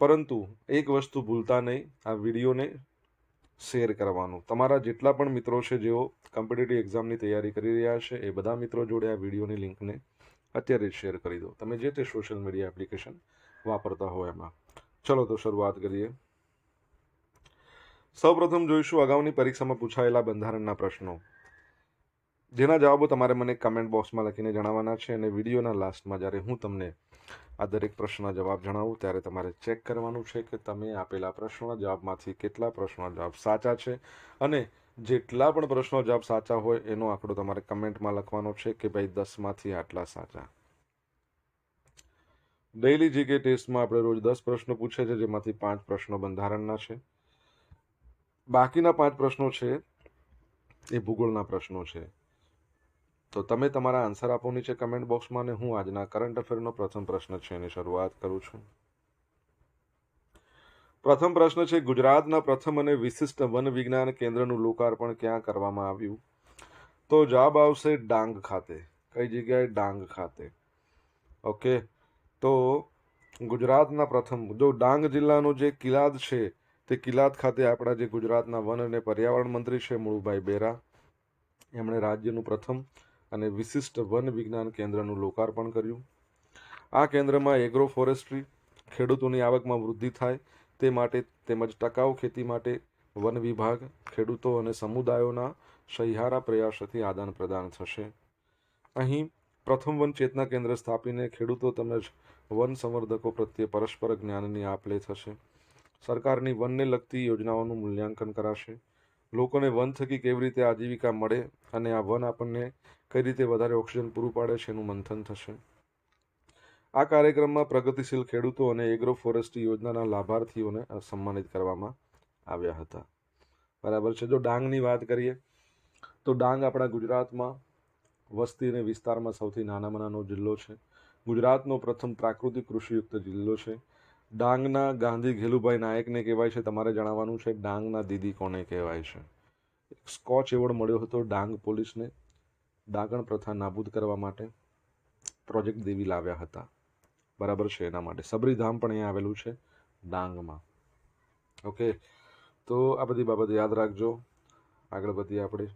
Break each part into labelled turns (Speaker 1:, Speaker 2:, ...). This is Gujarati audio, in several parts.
Speaker 1: પરંતુ એક વસ્તુ ભૂલતા નહીં, આ વિડીયોને શેર કરવાનું. તમારા જેટલા પણ મિત્રો છે જેઓ કોમ્પિટિટિવ એક્ઝામની તૈયારી કરી રહ્યા છે, એ બધા મિત્રો જોડે આ વિડીયોની લિંકને અત્યારે જ શેર કરી દો. તમે જે તે સોશિયલ મીડિયા એપ્લિકેશન વાપરતા હો એમાં. ચલો તો શરૂઆત કરીએ. સૌપ્રથમ જોઈશું અગાઉની પરીક્ષામાં પૂછાયેલા બંધારણના પ્રશ્નો. જેના જવાબો તમારે મને કમેન્ટ બોક્સમાં લખીને જણાવવાના છે અને વિડીયોના લાસ્ટમાં જ્યારે હું તમને આ દરેક પ્રશ્નના જવાબ જણાવું. ત્યારે તમારે ચેક કરવાનું છે કે તમે આપેલા પ્રશ્નોના જવાબમાંથી કેટલા પ્રશ્નોના જવાબ સાચા છે અને જેટલા પણ પ્રશ્નો જવાબ સાચા હોય એનો આંકડો તમારે કમેન્ટમાં લખવાનો છે કે ભાઈ દસમાંથી આટલા સાચા. ડેઇલી જીકે ટેસ્ટમાં આપણે રોજ દસ પ્રશ્નો પૂછે છે, જેમાંથી પાંચ પ્રશ્નો બંધારણના છે. બાકીના પાંચ પ્રશ્નો છે એ ભૂગોળના પ્રશ્નો છે. તો તમે તમારા આન્સર આપો નીચે કમેન્ટ બોક્સમાં અને હું આજના કરંટ અફેરનો પ્રથમ પ્રશ્ન છે એની શરૂઆત કરું છું. પ્રથમ પ્રશ્ન છે, ગુજરાતના પ્રથમ અને વિશિષ્ટ વન વિજ્ઞાન કેન્દ્રનું લોકાર્પણ ક્યાં કરવામાં આવ્યું? તો જવાબ આવશે ડાંગ ખાતે. કઈ જગ્યાએ? ડાંગ ખાતે. ઓકે તો ગુજરાતના પ્રથમ, જો ડાંગ જિલ્લાનો જે કિલાદ છે, તે કિલાદ ખાતે આપણા જે ગુજરાતના વન અને પર્યાવરણ મંત્રી છે મુળુભાઈ બેરા, એમણે રાજ્યનું પ્રથમ અને વિશિષ્ટ વન વિજ્ઞાન કેન્દ્રનું લોકાર્પણ કર્યું. આ કેન્દ્રમાં એગ્રો ફોરેસ્ટ્રી ખેડૂતોની આવકમાં વૃદ્ધિ થાય તે માટે તેમજ ટકાઉ ખેતી માટે વન વિભાગ, ખેડૂતો અને સમુદાયોના સહિયારા પ્રયાસોથી આદાન પ્રદાન થશે. અહીં પ્રથમ વન ચેતના કેન્દ્ર સ્થાપીને ખેડૂતો તેમજ વન સંવર્ધકો પ્રત્યે પરસ્પર જ્ઞાનની આપ લે થશે. સરકારની વનને લગતી યોજનાઓનું મૂલ્યાંકન કરાશે. લોકોને વન થકી કેવી રીતે આજીવિકા મળે અને આ વન આપણને કઈ રીતે વધારે ઓક્સિજન પૂરું પાડે છે એનું મંથન થશે. આ કાર્યક્રમમાં પ્રગતિશીલ ખેડૂતો અને એગ્રો ફોરેસ્ટ્રી યોજનાના લાભાર્થીઓને સન્માનિત કરવામાં આવ્યા હતા. બરાબર છે, જો ડાંગની વાત કરીએ, તો ડાંગ આપણા ગુજરાતમાં વસ્તી અને વિસ્તારમાં સૌથી નાનામાં નાનો જિલ્લો છે. ગુજરાતનો પ્રથમ પ્રાકૃતિક કૃષિયુક્ત જિલ્લો છે. ડાંગના ગાંધી ઘેલુભાઈ નાયકને કહેવાય છે. તમારે જણાવવાનું છે, ડાંગના દીદી કોને કહેવાય છે? એક સ્કોચ એવોર્ડ મળ્યો હતો ડાંગ પોલીસને, ડાંગણ પ્રથા નાબૂદ કરવા માટે. પ્રોજેક્ટ દેવી લાવ્યા હતા. બરાબર છે, એના માટે. સબરીધામ પણ અહીંયા આવેલું છે, ડાંગમાં. ઓકે, તો આ બધી બાબત યાદ રાખજો. આગળ વધીએ આપણે.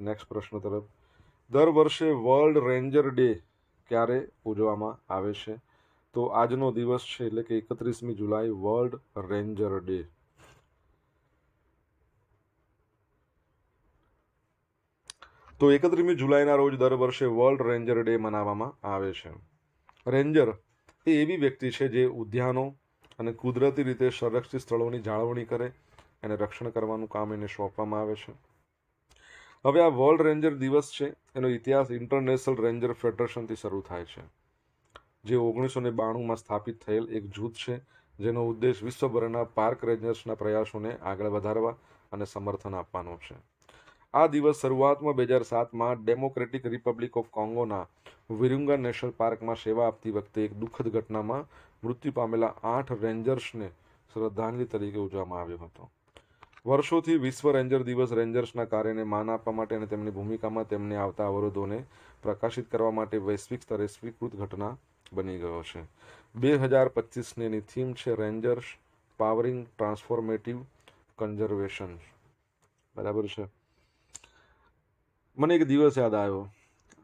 Speaker 1: નેક્સ્ટ પ્રશ્ન તરફ. દર વર્ષે વર્લ્ડ રેન્જર ડે ક્યારે ઉજવવામાં આવે છે? તો આજનો દિવસ છે એટલે કે એકત્રીસમી જુલાઈ, વર્લ્ડ રેન્જર ડે. તો એકત્રીસમી જુલાઈના રોજ દર વર્ષે વર્લ્ડ રેન્જર ડે મનાવવામાં આવે છે. રેન્જર એ એવી વ્યક્તિ છે જે ઉદ્યાનો અને કુદરતી રીતે સંરક્ષિત સ્થળોની જાળવણી કરે એને રક્ષણ કરવાનું કામ એને સોંપવામાં આવે છે. હવે આ વર્લ્ડ રેન્જર દિવસ છે, એનો ઇતિહાસ ઇન્ટરનેશનલ રેન્જર ફેડરેશનથી શરૂ થાય છે. જે ઓગણીસો ને બાણુંમાં સ્થાપિત થયેલ એક જૂથ છે, જેનો ઉદ્દેશ વિશ્વભરના પાર્ક રેન્જર્સના પ્રયાસોને આગળ વધારવા અને સમર્થન આપવાનો છે. આ દિવસ શરૂઆતમાં બે હજાર સાતમાં ડેમોક્રેટિક રિપબ્લિક ઓફ કોંગોના વિરુંગા નેશનલ પાર્કમાં સેવા આપતી વખતે એક દુઃખદ ઘટનામાં મૃત્યુ પામેલા આઠ રેન્જર્સને શ્રદ્ધાંજલિ તરીકે ઉજવવામાં આવ્યો હતો. વર્ષોથી વિશ્વ રેન્જર દિવસ રેન્જર્સના કાર્યને માન આપવા માટે અને તેમની ભૂમિકામાં તેમને આવતા અવરોધોને પ્રકાશિત કરવા માટે વૈશ્વિક સ્તરે સ્વીકૃત ઘટના બની ગયો છે. બે હજાર પચીસની એની થીમ છે રેન્જર્સ, પાવરિંગ, ટ્રાન્સફોર્મેટિવ, કન્ઝર્વેશન. બરાબર છે? મને એક દિવસ યાદ આવ્યો.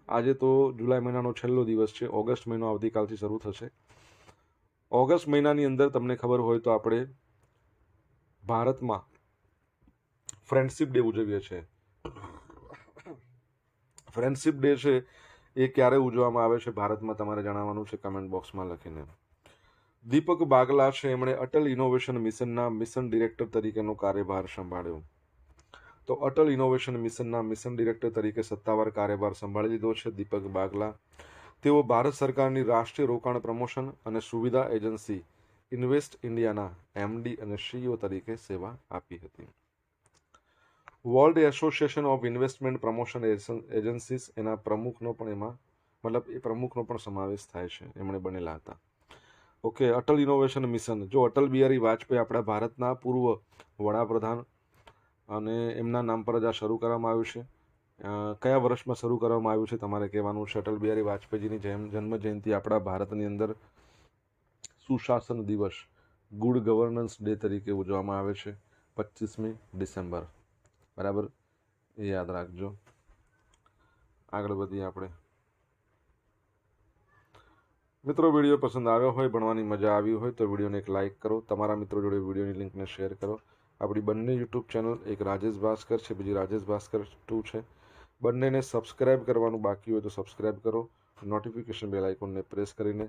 Speaker 1: આજે તો જુલાઈ મહિનાનો છેલ્લો દિવસ છે. ઓગસ્ટ મહિનો આવતીકાલથી શરૂ થશે. ઓગસ્ટ મહિનાની અંદર તમને ખબર હોય તો આપણે ભારતમાં ફ્રેન્ડશિપ ડે ઉજવીએ છીએ. ફ્રેન્ડશિપ ડે છે એ ક્યારે ઉજવવામાં આવે છે ભારતમાં તમારે જણાવવાનું છે કમેન્ટ બોક્સમાં લખીને. દીપક બાગલા છે એમણે અટલ ઇનોવેશન મિશનના મિશન ડિરેક્ટર તરીકેનો કાર્યભાર સંભાળ્યો. તો અટલ ઇનોવેશન મિશનના મિશન ડિરેક્ટર તરીકે સત્તાવાર કાર્યભાર સંભાળી લીધો છે દીપક બાગલા. તેઓ ભારત સરકારની રાષ્ટ્રીય રોકાણ પ્રમોશન અને સુવિધા એજન્સી ઇન્વેસ્ટ ઇન્ડિયાના એમડી અને સીઈઓ તરીકે સેવા આપી હતી. World association of investment promotion agencies એના પ્રમુખનો પણ એમાં, મતલબ એ પ્રમુખનો પણ સમાવેશ થાય છે, એમણે બનેલા હતા. ઓકે અટલ ઇનોવેશન મિશન જો અટલ બિહારી વાજપેયી આપણા ભારતના પૂર્વ વડાપ્રધાન અને એમના નામ પર જ આ શરૂ કરવામાં આવ્યું છે. કયા વર્ષમાં શરૂ કરવામાં આવ્યું છે તમારે કહેવાનું છે? અટલ બિહારી વાજપેયીજીની જન્મ જન્મ જયંતિ આપણા ભારતની અંદર સુશાસન દિવસ ગુડ ગવર્નન્સ ડે તરીકે ઉજવવામાં આવે છે પચીસમી ડિસેમ્બર. બરાબર? એ યાદ રાખજો. આગળ વધીએ આપણે. મિત્રો, વીડિયો પસંદ આવ્યો હોય, ભણવાની મજા આવી હોય, તો વિડીયોને એક લાઇક કરો. તમારા મિત્રો જોડે વિડીયોની લિંકને શેર કરો. આપણી બંને યુટ્યુબ ચેનલ એક રાજેશ ભાસ્કર છે, બીજી રાજેશ ભાસ્કર ટુ છે. બંનેને સબસ્ક્રાઇબ કરવાનું બાકી હોય તો સબસ્ક્રાઇબ કરો. નોટિફિકેશન બેલ આઇકોનને પ્રેસ કરીને.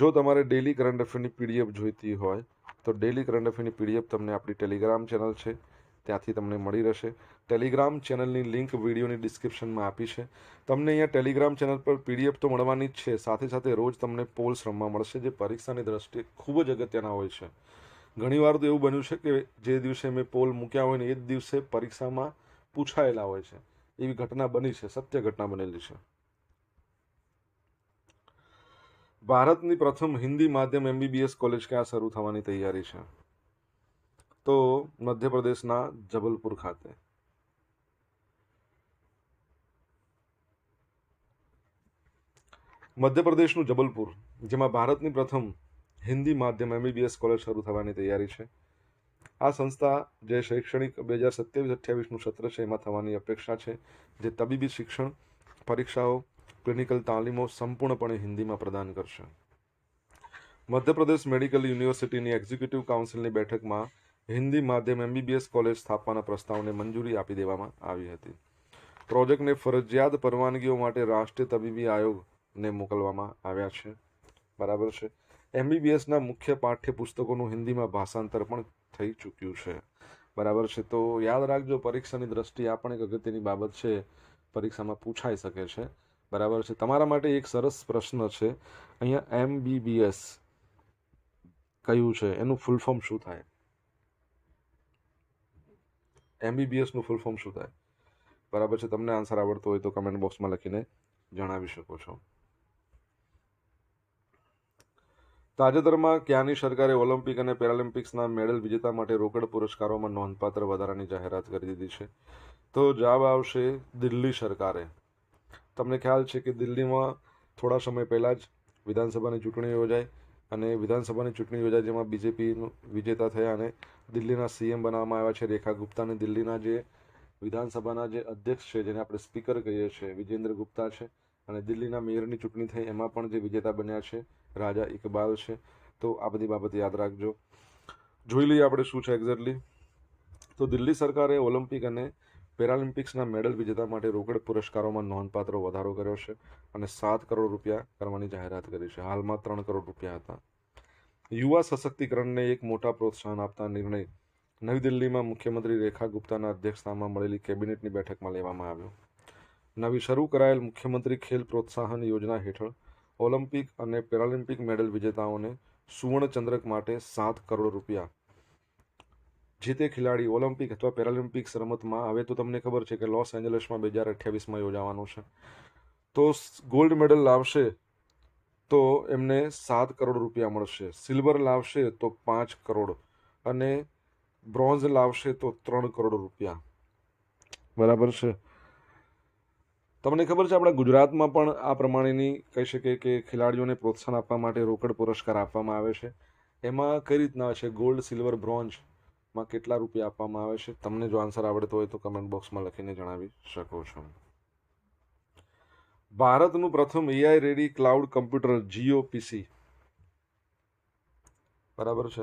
Speaker 1: જો તમારે ડેલી કરંટ અફેરની પીડીએફ જોઈતી હોય, તો ડેલી કરંટ અફેરની પીડીએફ તમને આપણી ટેલિગ્રામ ચેનલ છે. ત્યાંથી તમને મળી રહેશે. ટેલિગ્રામ ચેનલની લિંક વિડીયોની ડિસ્ક્રિપ્શનમાં આપી છે. તમને અહીંયા ટેલિગ્રામ ચેનલ પર પીડીએફ તો મળવાની જ છે. સાથે સાથે રોજ તમને પોલ્સ રમવા મળશે, જે પરીક્ષાની દ્રષ્ટિએ ખૂબ જ અગત્યના હોય છે. ઘણીવાર તો એવું બન્યું છે કે જે દિવસે મેં પોલ મૂક્યા હોય ને, એ જ દિવસે પરીક્ષામાં પૂછાયેલા હોય છે. એવી ઘટના બની છે, સત્ય ઘટના બનેલી છે. ભારતની પ્રથમ હિન્દી માધ્યમ એમબીબીએસ કોલેજ ક્યાં શરૂ થવાની તૈયારી છે? તો મધ્યપ્રદેશના જબલપુર ખાતે. મધ્યપ્રદેશનું જબલપુર, જેમાં ભારતની પ્રથમ હિન્દી માધ્યમ એમબીબીએસ કોલેજ શરૂ થવાની તૈયારી છે. આ સંસ્થા, જે શૈક્ષણિક બે હજાર સત્યાવીસ અઠ્યાવીસનું સત્ર છે, એમાં થવાની અપેક્ષા છે, જે તબીબી શિક્ષણ, પરીક્ષાઓ, ક્લિનિકલ તાલીમો સંપૂર્ણપણે હિન્દીમાં પ્રદાન કરશે. મધ્યપ્રદેશ મેડિકલ યુનિવર્સિટીની એક્ઝિક્યુટિવ કાઉન્સિલની બેઠકમાં હિન્દી માધ્યમ એમબીબીએસ કોલેજ સ્થાપવાના પ્રસ્તાવને મંજૂરી આપી દેવામાં આવી હતી. પ્રોજેક્ટને ફરજિયાત પરવાનગીઓ માટે રાષ્ટ્રીય તબીબી આયોગને મોકલવામાં આવ્યા છે. બરાબર છે. એમબીબીએસના મુખ્ય પાઠ્યપુસ્તકોનું હિન્દીમાં ભાષાંતર પણ થઈ ચૂક્યું છે. બરાબર છે. તો યાદ રાખજો, પરીક્ષાની દ્રષ્ટિએ આ પણ એક અગત્યની બાબત છે. પરીક્ષામાં પૂછાઈ શકે છે. બરાબર છે. તમારા માટે એક સરસ પ્રશ્ન છે. અહીંયા એમબીબીએસ કયું છે? એનું ફૂલ ફોર્મ શું થાય? એમબીબીએસનું ફૂલ ફોર્મ શું થાય? બરાબર છે, તમને આન્સર આવડતો હોય તો કમેન્ટ બોક્સમાં લખીને જણાવી શકો છો. તાજેતરમાં ક્યાંની સરકારે ઓલિમ્પિક અને પેરાલિમ્પિક્સના મેડલ વિજેતા માટે રોકડ પુરસ્કારોમાં નોંધપાત્ર વધારાની જાહેરાત કરી દીધી છે. તો જવાબ આવશે દિલ્હી સરકારે. તમને ખ્યાલ છે કે દિલ્હીમાં થોડા સમય પહેલાં જ વિધાનસભાની ચૂંટણી યોજાઈ અને વિધાનસભાની ચૂંટણી યોજાઈ જેમાં બીજેપીનું વિજેતા થયા અને દિલ્હીના સીએમ બનાવવામાં આવ્યા છે. રેખા ગુપ્તાને દિલ્હીના જે વિધાનસભાના જે અધ્યક્ષ છે, જેને આપણે સ્પીકર કહીએ છીએ, વિજેન્દ્ર ગુપ્તા છે અને દિલ્હીના મેયરની ચૂંટણી થઈ, એમાં પણ જે વિજેતા બન્યા છે, રાજા ઇકબાલ છે. તો આ બધી બાબત યાદ રાખજો. જોઈ લઈએ આપણે શું છે એક્ઝેક્ટલી તો દિલ્હી સરકારે ઓલિમ્પિક અને પેરાલિમ્પિક્સના મેડલ વિજેતા માટે રોકડ પુરસ્કારોમાં નોંધપાત્ર વધારો કર્યો છે અને સાત કરોડ રૂપિયા કરવાની જાહેરાત કરી છે. હાલમાં ત્રણ કરોડ રૂપિયા હતા. યુવા સશક્તિકરણને એક મોટા પ્રોત્સાહન આપતા નિર્ણય નવી દિલ્હીમાં મુખ્યમંત્રી રેખા ગુપ્તાના અધ્યક્ષતામાં મળેલી કેબિનેટની બેઠકમાં લેવામાં આવ્યો. નવી શરૂ કરાયેલ મુખ્યમંત્રી ખેલ પ્રોત્સાહન યોજના હેઠળ ઓલિમ્પિક અને પેરાલિમ્પિક મેડલ વિજેતાઓને સુવર્ણચંદ્રક માટે સાત કરોડ રૂપિયા. જે તે ખેલાડી ઓલિમ્પિક અથવા પેરાલિમ્પિક્સ રમતમાં હવે તો તમને ખબર છે કે લોસ એન્જલસમાં બે હજાર અઠ્યાવીસમાં યોજાવાનું છે. તો ગોલ્ડ મેડલ લાવશે તો એમને સાત કરોડ રૂપિયા મળશે. સિલ્વર લાવશે તો પાંચ કરોડ અને બ્રોન્ઝ લાવશે તો ત્રણ કરોડ રૂપિયા. બરાબર છે? તમને ખબર છે આપણા ગુજરાતમાં પણ આ પ્રમાણેની કહી શકીએ કે ખેલાડીઓને પ્રોત્સાહન આપવા માટે રોકડ પુરસ્કાર આપવામાં આવે છે. એમાં કઈ રીતના છે? ગોલ્ડ, સિલ્વર બ્રોન્ઝમાં કેટલા રૂપિયા આપવામાં આવે છે? તમને જો આન્સર આવડતો હોય તો કમેન્ટ બોક્સમાં લખીને જણાવી શકો છો. ભારતનું પ્રથમ AI ready cloud computer Jio PC બરાબર છે?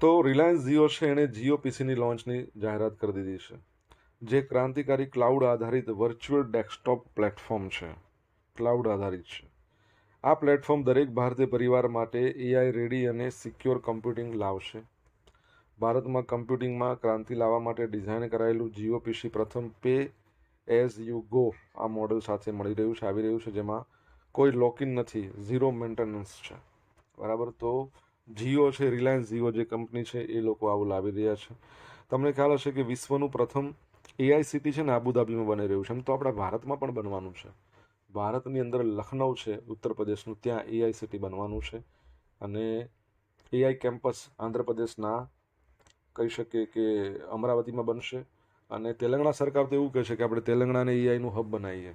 Speaker 1: તો રિલાયન્સ જીઓ છે, એણે જીઓ પીસીની લોન્ચની જાહેરાત કરી દીધી છે. જે ક્રાંતિકારી ક્લાઉડ આધારિત વર્ચ્યુઅલ ડેસ્કટોપ પ્લેટફોર્મ છે. ક્લાઉડ આધારિત છે. આ પ્લેટફોર્મ દરેક ભારતીય પરિવાર માટે એઆઈ રેડી અને સિક્યોર કમ્પ્યુટિંગ લાવશે. ભારતમાં કમ્પ્યુટિંગમાં ક્રાંતિ લાવવા માટે ડિઝાઇન કરાયેલું જીઓ પીસી પ્રથમ પે એઝ યુ ગો આ મોડલ સાથે મળી રહ્યું છે, આવી રહ્યું છે, જેમાં કોઈ લોકિન નથી ઝીરો મેન્ટેનન્સ છે. બરાબર? તો જીઓ છે રિલાયન્સ જીઓ જે કંપની છે, એ લોકો આવું લાવી રહ્યા છે. તમને ખ્યાલ હશે કે વિશ્વનું પ્રથમ એઆઈ સિટી છે ને આબુધાબીમાં બની રહ્યું છે. એમ તો આપણા ભારતમાં પણ બનવાનું છે. ભારતની અંદર લખનઉ છે, ઉત્તર પ્રદેશનું, ત્યાં એઆઈ સિટી બનવાનું છે. અને એઆઈ કેમ્પસ આંધ્રપ્રદેશના કહી શકીએ કે અમરાવતીમાં બનશે. અને તેલંગણા સરકાર તો એવું કહે છે કે આપણે તેલંગણાને એઆઈનું હબ બનાવીએ.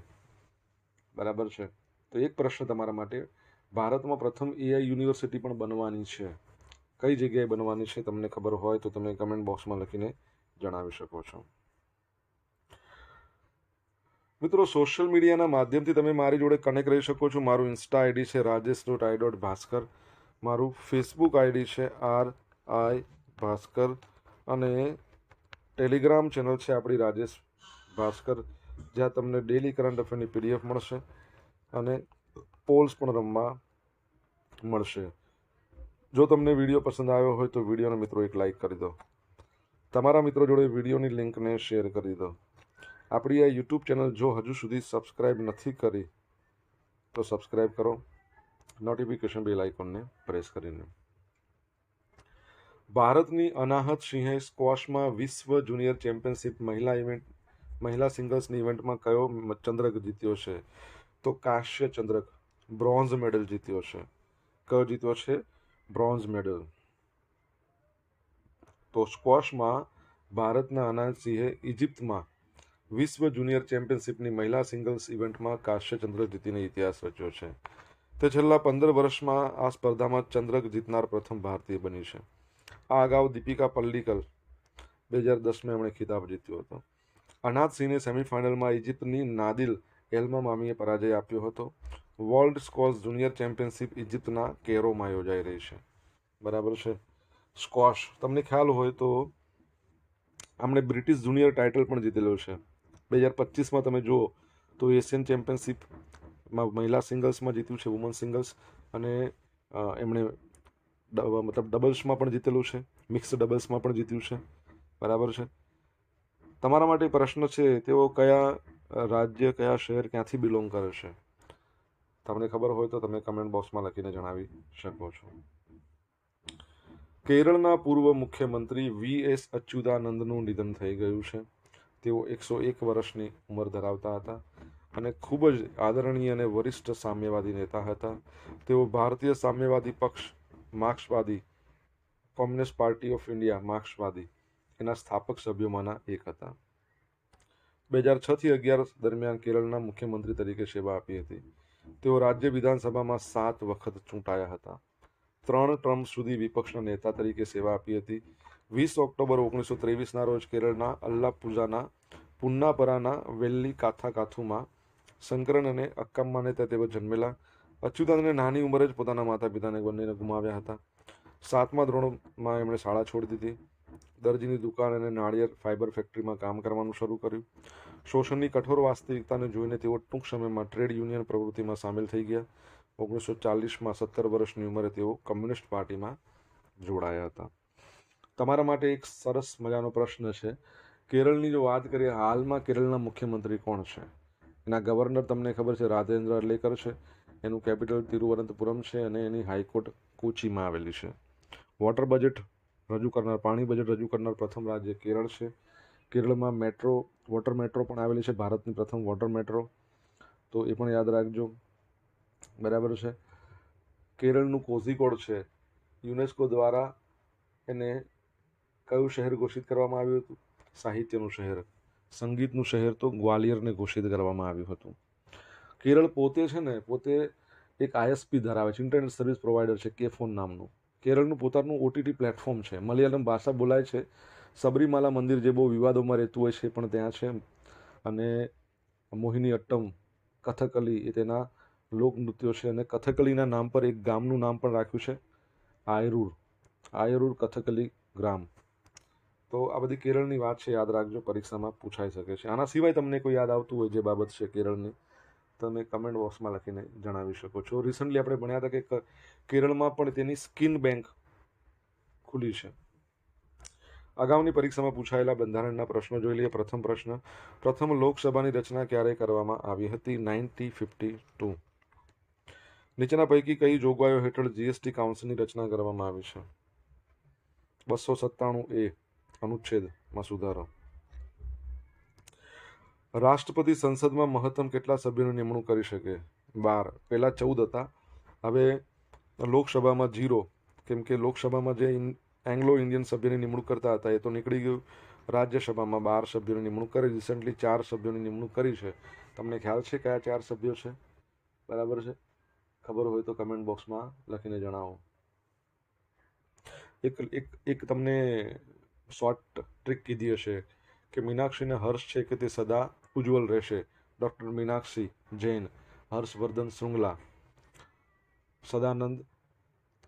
Speaker 1: બરાબર છે? તો એક પ્રશ્ન તમારા માટે. ભારતમાં પ્રથમ એઆઈ યુનિવર્સિટી પણ બનવાની છે. કઈ જગ્યાએ બનવાની છે તમને ખબર હોય તો તમે કમેન્ટ બોક્સમાં લખીને જણાવી શકો છો. મિત્રો સોશિયલ મીડિયાના માધ્યમથી તમે મારી જોડે કનેક્ટ રહી શકો છો. મારું ઇન્સ્ટા આઈડી છે Rajesh dot I dot Bhaskar મારું ફેસબુક આઈડી છે આર આઈ ભાસ્કર અને ટેલિગ્રામ ચેનલ છે આપણી રાજેશ ભાસ્કર, જ્યાં તમને ડેલી કરંટ અફેરની પીડીએફ મળશે અને પોલ્સ પણ રમવા મળશે. જો તમને વીડિયો પસંદ આવ્યો હોય તો વિડીયોને મિત્રો એક લાઇક કરી દો. તમારા મિત્રો જોડે વિડીયોની લિંકને શેર કરી દો. આપણી આ યુટ્યુબ ચેનલ જો હજુ સુધી સબસ્ક્રાઇબ નથી કરી, તો સબસ્ક્રાઇબ કરો. નોટિફિકેશન બેલ આઇકોનને પ્રેસ કરીને. ભારતની અનાહત સિંહે સ્ક્વોશમાં વિશ્વ જુનિયર ચેમ્પિયનશિપ મહિલા ઇવેન્ટ, મહિલા સિંગલ્સની ઇવેન્ટમાં કયો ચંદ્રક જીત્યો છે? તો કાશ્ય ચંદ્રક, બ્રોન્ઝ મેડલ જીત્યો છે. કયો જીત્યો છે? Bronze medal. તો સ્ક્વોશમાં ભારતના અનાહત સિંહે ઇજિપ્તમાં વિશ્વ જુનિયર ચેમ્પિયનશિપની મહિલા સિંગલ્સ ઇવેન્ટમાં કાશ્ય ચંદ્રક જીતીને ઇતિહાસ રચ્યો છે. તે છેલ્લા પંદર વર્ષમાં આ સ્પર્ધામાં ચંદ્રક જીતનાર પ્રથમ ભારતીય બની છે. આ અગાઉ દીપિકા પલ્લીકલ બે હજાર દસમાં એમણે ખિતાબ જીત્યો હતો. અનાથ સિંહને સેમિફાઇનલમાં ઇજિપ્તની નાદિલ એલ્મા મામીએ પરાજય આપ્યો હતો. વર્લ્ડ સ્કોશ જુનિયર ચેમ્પિયનશિપ ઇજિપ્તના કેરોમાં યોજાઈ રહી છે. બરાબર છે? સ્કોશ, તમને ખ્યાલ હોય તો આમણે બ્રિટિશ જુનિયર ટાઇટલ પણ જીતેલો છે. બે હજાર પચીસમાં તમે જુઓ તો એશિયન ચેમ્પિયનશિપમાં મહિલા સિંગલ્સમાં જીત્યું છે, વુમન સિંગલ્સ અને એમણે મતલબ ડબલ્સમાં પણ જીતેલું છે. મિક્સ ડબલ્સમાં પણ જીત્યું છે. બરાબર છે? તમારા માટે પ્રશ્ન છે, તેઓ કયા રાજ્ય, કયા શહેર ક્યાંથી બિલોંગ કરે છે? તમને ખબર હોય તો તમે કમેન્ટ બોક્સમાં લખીને જણાવી શકો છો. કેરળના પૂર્વ મુખ્યમંત્રી વી એસ અચ્યુતાનંદનું નિધન થઈ ગયું છે. તેઓ એકસો એક વર્ષની ઉંમર ધરાવતા હતા અને ખૂબ જ આદરણીય અને વરિષ્ઠ સામ્યવાદી નેતા હતા. તેઓ ભારતીય સામ્યવાદી પક્ષ માર્ક્સવાદી, કોમ્યુનિસ્ટ પાર્ટી ઓફ ઇન્ડિયા માર્ક્સવાદી, એના સ્થાપક સભ્યોમાંના એક હતા. બે હજાર છ થી અગિયાર દરમિયાન કેરળના મુખ્યમંત્રી તરીકે સેવા આપી હતી. તેઓ રાજ્ય વિધાનસભામાં સાત વખત ચૂંટાયા હતા. ત્રણ ટર્મ સુધી વિપક્ષના નેતા તરીકે સેવા આપી હતી. વીસ ઓક્ટોબર ઓગણીસો ત્રેવીસના રોજ કેરળના અલ્લાપુઝાના પુન્નાપરાના, વેલ્લી કાથા કાથુમાં શંકરન અને અક્કમ્માને ત્યાં તેઓ જન્મેલા. અચ્યુતાનંદને નાની ઉંમરે જ પોતાના માતા પિતાને બંનેને ગુમાવ્યા હતા. સાતમા ધોરણમાં એમણે શાળા છોડી દીધી. દરજીની દુકાન અને નાળિયેર ફાઇબર ફેક્ટરીમાં કામ કરવાનું શરૂ કર્યું. શોષણની કઠોર વાસ્તવિકતાને જોઈને તેઓ ટૂંક સમયમાં ટ્રેડ યુનિયન પ્રવૃત્તિમાં સામેલ થઈ ગયા. ઓગણીસો ચાલીસમાં સત્તર વર્ષની ઉંમરે તેઓ કમ્યુનિસ્ટ પાર્ટીમાં જોડાયા હતા. તમારા માટે એક સરસ મજાનો પ્રશ્ન છે. કેરળની જો વાત કરીએ, હાલમાં કેરળના મુખ્યમંત્રી કોણ છે? એના ગવર્નર તમને ખબર છે, રાજેન્દ્ર લેકર છે. એનું કેપિટલ તિરુવનંતપુરમ છે અને એની હાઈકોર્ટ કોચીમાં આવેલી છે. વોટર બજેટ રજૂ કરનાર, પાણી બજેટ રજૂ કરનાર પ્રથમ રાજ્ય કેરળ છે. કેરળમાં મેટ્રો, વોટર મેટ્રો પણ આવેલી છે, ભારતની પ્રથમ વોટર મેટ્રો. તો એ પણ યાદ રાખજો. બરાબર છે? કેરળનું કોઝિકોડ છે. યુનેસ્કો દ્વારા એને કયું શહેર ઘોષિત કરવામાં આવ્યું હતું? સાહિત્યનું શહેર. સંગીતનું શહેર તો ગ્વાલિયરને ઘોષિત કરવામાં આવ્યું હતું. કેરળ પોતે છે ને, પોતે એક આઈએસપી ધરાવે છે ઇન્ટરનેટ સર્વિસ પ્રોવાઈડર છે કે ફોન નામનું. કેરળનું પોતાનું ઓટીટી પ્લેટફોર્મ છે. મલયાલમ ભાષા બોલાય છે. સબરીમાલા મંદિર જે બહુ વિવાદોમાં રહેતું હોય છે પણ ત્યાં છે. અને મોહિની અટ્ટમ, કથકલી એ તેના લોકનૃત્યો છે અને કથકલીના નામ પર એક ગામનું નામ પણ રાખ્યું છે. આયરૂર. આયરૂર કથકલી ગ્રામ. તો આ બધી કેરળની વાત છે, યાદ રાખજો, પરીક્ષામાં પૂછાઈ શકે છે. આના સિવાય તમને કોઈ યાદ આવતું હોય જે બાબત છે કેરળની? તમે કમેન્ટ બોક્સમાં લખીને જણાવી શકો છો. રિસન્ટલી આપણે ભણ્યા હતા કે કેરળમાં પણ તેની સ્કિન બેંક ખુલી છે. અગાઉની પરીક્ષામાં પૂછાયેલા બંધારણના પ્રશ્નો જોઈ લઈએ. પ્રથમ પ્રશ્ન, પ્રથમ લોકસભાની રચના ક્યારે કરવામાં આવી હતી? Ninety fifty two. નીચેના પૈકી કઈ જોગવાઈઓ હેઠળ જીએસટી કાઉન્સિલની રચના કરવામાં આવી છે? બસો સત્તાણું એ અનુચ્છેદમાં સુધારો. રાષ્ટ્રપતિ સંસદમાં મહત્તમ કેટલા સભ્યોની નિમણૂક કરી શકે? બાર. પહેલાં ચૌદ હતા. હવે લોકસભામાં જીરો કેમ કે લોકસભામાં જે એંગ્લો ઇન્ડિયન સભ્યની નિમણૂક કરતા હતા, એ તો નીકળી ગયું. રાજ્યસભામાં બાર સભ્યોની નિમણૂક કરી, રિસન્ટલી ચાર સભ્યોની નિમણૂક કરી છે. તમને ખ્યાલ છે કયા ચાર સભ્યો છે? બરાબર છે? ખબર હોય તો કમેન્ટ બોક્સમાં લખીને જણાવો. એક એક એક તમને શોર્ટ ટ્રીક કીધી હશે કે મીનાક્ષીને હર્ષ છે કે તે સદા ઉજ્જવલ રહેશે. ડૉક્ટર મીનાક્ષી જૈન, હર્ષવર્ધન શૃંગલા, સદાનંદ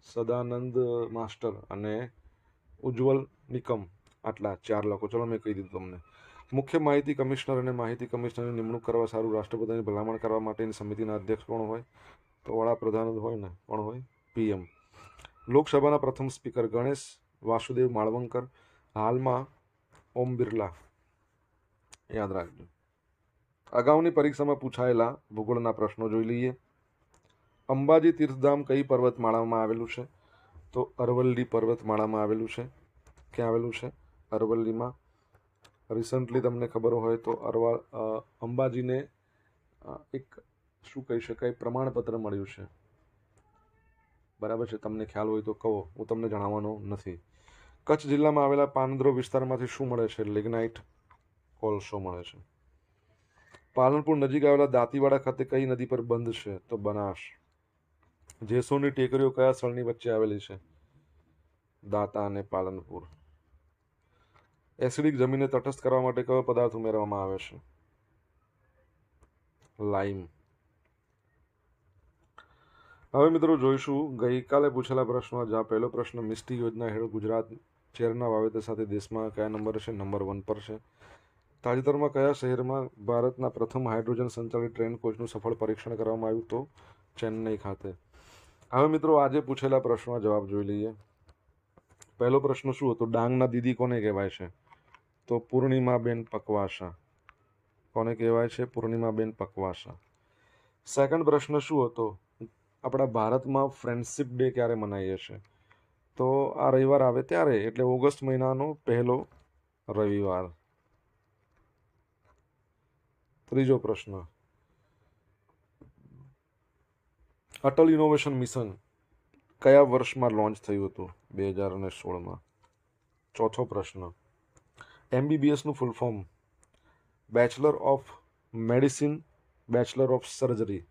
Speaker 1: સદાનંદ માસ્ટર અને ઉજ્જવલ નિકમ આટલા ચાર લોકો. ચલો મેં કહી દીધું તમને. મુખ્ય માહિતી કમિશનર અને માહિતી કમિશનરની નિમણૂક કરવા સારું રાષ્ટ્રપતિની ભલામણ કરવા માટેની સમિતિના અધ્યક્ષ કોણ હોય? તો વડાપ્રધાન હોય ને? કોણ હોય? પીએમ. લોકસભાના પ્રથમ સ્પીકર ગણેશ, વાસુદેવ માળવંકર, હાલમાં ઓમ બિરલા. યાદ રાખજો. અગાઉની પરીક્ષામાં પૂછાયેલા ભૂગોળના પ્રશ્નો જોઈ લઈએ. અંબાજી તીર્થધામ કઈ પર્વતમાળામાં આવેલું છે? તો અરવલ્લી પર્વતમાળામાં આવેલું છે. ક્યાં આવેલું છે? અરવલ્લીમાં. રિસન્ટલી તમને ખબર હોય તો અરવા અંબાજીને એક, શું કહી શકાય, પ્રમાણપત્ર મળ્યું છે. બરાબર છે? તમને ખ્યાલ હોય તો કહો. હું તમને જણાવવાનો નથી. કચ્છ જિલ્લામાં આવેલા પાનદ્રો વિસ્તારમાંથી શું મળે છે? લિગ્નાઇટ કોલસો મળે છે. પાલનપુર નજીક આવેલા દાંતીવાડા ખાતે કઈ નદી પર બંધ છે? તો બનાસ. જેસોની ટેકરીઓ કયા સ્થળની વચ્ચે આવેલી છે? દાંતા અને પાલનપુર. એસિડિક જમીનને તટસ્થ કરવા માટે કયો પદાર્થ ઉમેરવામાં આવે છે? લાઈમ. હવે મિત્રો જોઈશું, ગઈકાલે પૂછેલા પ્રશ્નો જ્યાં પહેલો પ્રશ્ન, મિસ્ટી યોજના હેઠળ ગુજરાત ચેરના વાવેતર સાથે દેશમાં કયા નંબર છે? નંબર વન પર છે. તાજેતરમાં કયા શહેરમાં ભારતના પ્રથમ હાઇડ્રોજન સંચાલિત ટ્રેન કોચનું સફળ પરીક્ષણ કરવામાં આવ્યું તો ચેન્નઈ ખાતે? હવે મિત્રો આજે પૂછેલા પ્રશ્નોના જવાબ જોઈ લઈએ. પહેલો પ્રશ્ન શું હતો? ડાંગના દીદી કોને કહેવાય છે? તો પૂર્ણિમાબેન પકવાસા. કોને કહેવાય છે? પૂર્ણિમાબેન પકવાસા. સેકન્ડ પ્રશ્ન શું હતો? આપણા ભારતમાં ફ્રેન્ડશિપ ડે ક્યારે મનાવીએ છીએ તો આ રવિવાર આવે ત્યારે, એટલે ઓગસ્ટ મહિનાનો પહેલો રવિવાર. ત્રીજો પ્રશ્ન. અટલ ઇનોવેશન મિશન કયા વર્ષમાં લોન્ચ થયું હતું? બે હજાર અને સોળમાં. ચોથો પ્રશ્ન. એમબીબીએસનું full form bachelor of medicine bachelor of surgery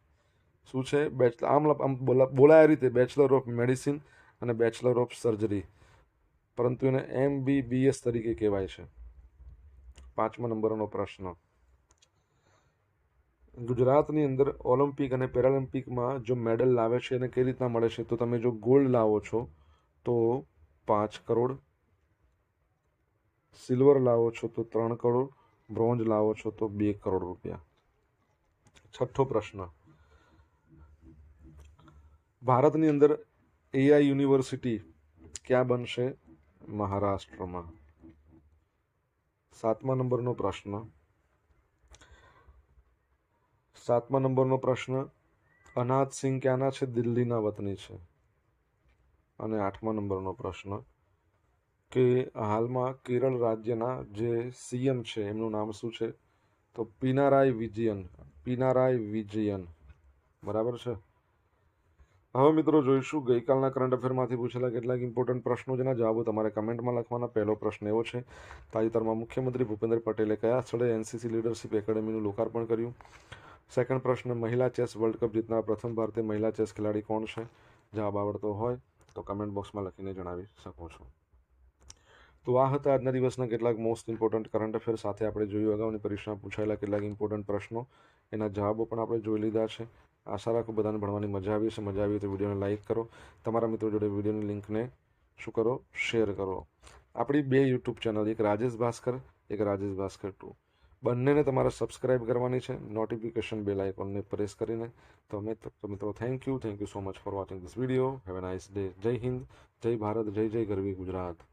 Speaker 1: શું છે? બેચલર આમ આમ બોલાયા રીતે. બેચલર ઓફ મેડિસિન અને બેચલર ઓફ સર્જરી પરંતુ એને એમ બી બી એસ તરીકે કહેવાય છે. પાંચમા નંબરનો પ્રશ્ન. ગુજરાતની અંદર ઓલિમ્પિક અને પેરાલિમ્પિકમાં જો મેડલ લાવે છે અને કઈ રીતના મળે છે? તો તમે જો ગોલ્ડ લાવો છો, તો પાંચ કરોડ. સિલ્વર લાવો છો, તો ત્રણ કરોડ. બ્રોન્ઝ લાવો છો, તો બે કરોડ રૂપિયા. છઠ્ઠો પ્રશ્ન. ભારતની અંદર એઆઈ યુનિવર્સિટી ક્યાં બનશે? મહારાષ્ટ્રમાં. સાતમા નંબરનો પ્રશ્ન. સાતમા નંબરનો પ્રશ્ન, અનાથ સિંહ ક્યાંના છે? દિલ્હીના વતની છે. અને આઠમા નંબરનો પ્રશ્ન, કે હાલમાં કેરળ રાજ્યના જે સીએમ છે, એમનું નામ શું છે? તો પિનારાય વિજયન પિનારાય વિજયન. બરાબર છે? હવે મિત્રો જોઈશું, ગઈકાલના કરંટ અફેરમાંથી પૂછેલા કેટલાક ઇમ્પોર્ટન્ટ પ્રશ્નો જેના જવાબો તમારે કમેન્ટમાં લખવાના. પહેલો પ્રશ્ન એવો છે, તાજેતરમાં મુખ્યમંત્રી ભૂપેન્દ્ર પટેલે કયા સ્થળે એનસીસી લીડરશિપ એકેડેમીનું લોકાર્પણ કર્યું? સેકન્ડ પ્રશ્ન, મહિલા ચેસ વર્લ્ડ કપ જીતનાર પ્રથમ ભારતીય મહિલા ચેસ ખેલાડી કોણ છે? જવાબ આવડતો હોય તો કમેન્ટ બોક્સમાં લખીને જણાવી શકો છો. તો આ હતા આજના દિવસના કેટલાક મોસ્ટ ઇમ્પોર્ટન્ટ કરંટ અફેર સાથે આપણે જોયું. અગાઉની પરીક્ષામાં પૂછાયેલા કેટલાક ઇમ્પોર્ટન્ટ પ્રશ્નો. એના જવાબો પણ આપણે જોઈ લીધા છે. આશા રાખું બધાને ભણવાની મજા આવી છે મજા આવી તો વિડીયોને લાઇક કરો. તમારા મિત્રો જોડે વિડીયોની લિંકને શું કરો? શેર કરો. આપણી બે યુટ્યુબ ચેનલ એક રાજેશ ભાસ્કર, એક રાજેશ ભાસ્કર ટુ બંનેને તમારે સબસ્ક્રાઇબ કરવાની છે. નોટિફિકેશન બેલ આઇકોનને પ્રેસ કરીને તો તો મિત્રો thank you thank you so much for watching this video have a nice day Jai Hind Jai Bharat જય જય ગરવી ગુજરાત